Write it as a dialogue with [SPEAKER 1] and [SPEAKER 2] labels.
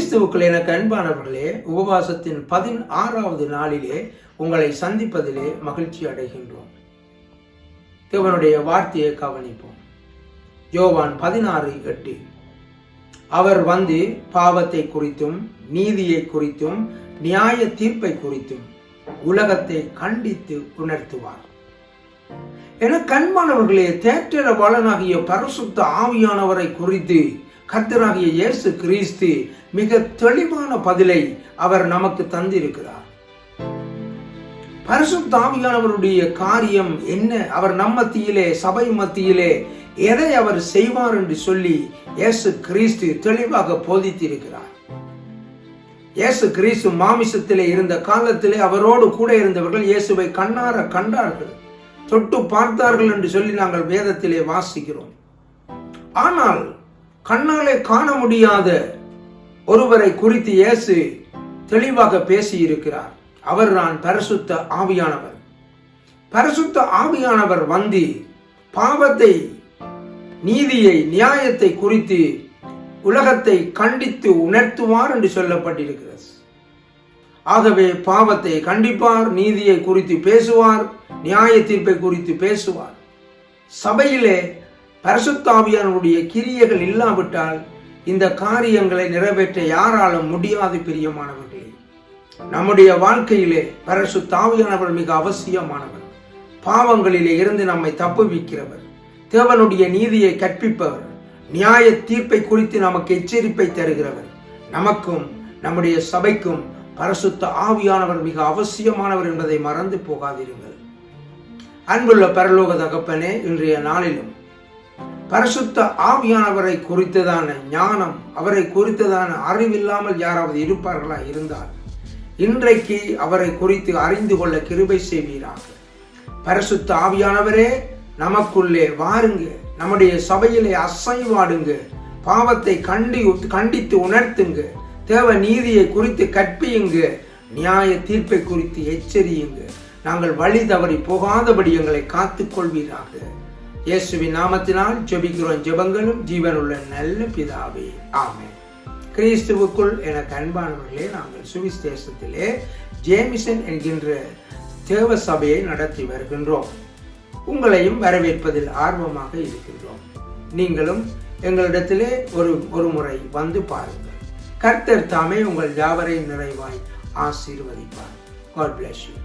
[SPEAKER 1] கிறிஸ்துவுக்குள் எனக்கு அன்பானவர்களே உபவாசத்தின் பதினாறாவது நாளிலே உங்களை சந்திப்பதிலே மகிழ்ச்சி அடைகின்றோம். தேவனுடைய வார்த்தையை கவனிப்போம். யோவான் பதினாறு எட்டு. அவர் வந்து பாவத்தை குறித்தும் நீதியை குறித்தும் நியாய தீர்ப்பை குறித்தும் உலகத்தை கண்டித்து உணர்த்துவார். என கண்மானவர்களே தேற்றரவாளனாகிய பரிசுத்த ஆவியானவரை குறித்து கர்த்தராகிய இயேசு கிறிஸ்து மிக தெளிவான பதிலை அவர் நமக்கு தந்திருக்கிறார். பரிசுத்த தாமியானவருடைய காரியம் என்ன? அவர் நம் மத்தியிலே சபை மத்தியிலே எதை அவர் செய்வார் என்று சொல்லி இயேசு கிறிஸ்து தெளிவாக போதித்திருக்கிறார். இயேசு கிறிஸ்து மாமிசத்திலே இருந்த காலத்திலே அவரோடு கூட இருந்தவர்கள் இயேசுவை கண்ணார கண்டார்கள். தொட்டு பார்த்தார்கள் என்று சொல்லி நாங்கள் வேதத்திலே வாசிக்கிறோம். ஆனால் கண்ணாலே காண முடியாத ஒருவரை குறித்து இயேசு தெளிவாக பேசியிருக்கிறார். அவர் நான் பரிசுத்த ஆவியானவர். பரிசுத்த ஆவியானவர் வந்து பாவத்தை நீதியை நியாயத்தை குறித்து உலகத்தை கண்டித்து உணர்த்துவார் என்று சொல்லப்பட்டிருக்கிறது. ஆகவே பாவத்தை கண்டிப்பார் நீதியை குறித்து பேசுவார் நியாய தீர்ப்பை குறித்து பேசுவார். சபையிலே பரசுத்தாவியானுடைய கிரியைகள் இல்லாவிட்டால் இந்த காரியங்களை நிறைவேற்ற யாராலும் முடியாது பிரியமானவர்களே. நம்முடைய வாழ்க்கையிலே பரிசுத்தாவியானவர் மிக அவசியமானவர். பாவங்களிலே இருந்து நம்மை தப்புவிக்கிறவர். தேவனுடைய நீதியை கற்பிப்பவர். நியாய தீர்ப்பை குறித்து நமக்கு எச்சரிப்பை தருகிறவர். நமக்கும் நம்முடைய சபைக்கும் பரசுத்த ஆவியானவர் மிக அவசியமானவர் என்பதை மறந்து போகாதிருங்கள். அன்புள்ள பரலோக தகப்பனே இன்றைய நாளிலும் பரிசுத்த ஆவியானவரை குறித்ததான ஞானம் அவரை குறித்ததான அறிவில்லாமல் யாராவது இருப்பார்களா? இருந்தால் இன்றைக்கு அவரை குறித்து அறிந்து கொள்ள கிருபை செய்வீராக. பரிசுத்த ஆவியானவரே நமக்குள்ளே வாருங்க. நம்முடைய சபையிலே அசைவாடுங்க. பாவத்தை கண்டி கண்டித்து உணர்த்துங்க. தேவ நீதியை குறித்து கற்பியுங்க. நியாய தீர்ப்பை குறித்து எச்சரியுங்க. நாங்கள் வழி தவறி போகாதபடி எங்களை காத்துக் கொள்வீராக இயேசுவின் நாமத்தினால் ஜெபிக்கிறோம். ஜெபங்களும் ஜீவனுள்ள நல்ல பிதாவே. ஆமே கிறிஸ்துவுக்குள் எனக்கு அன்பானவர்களே நாங்கள் சுவிஸ் தேசத்திலே ஜேமிசன் என்கின்ற தேவ சபையை நடத்தி வருகின்றோம். உங்களையும் வரவேற்பதில் ஆர்வமாக இருக்கின்றோம். நீங்களும் எங்களிடத்திலே ஒரு ஒரு முறை வந்து பாருங்கள். கர்த்தர் தாமே உங்கள் யாவரை நிறைவாய் ஆசீர்வதிப்பார். God bless you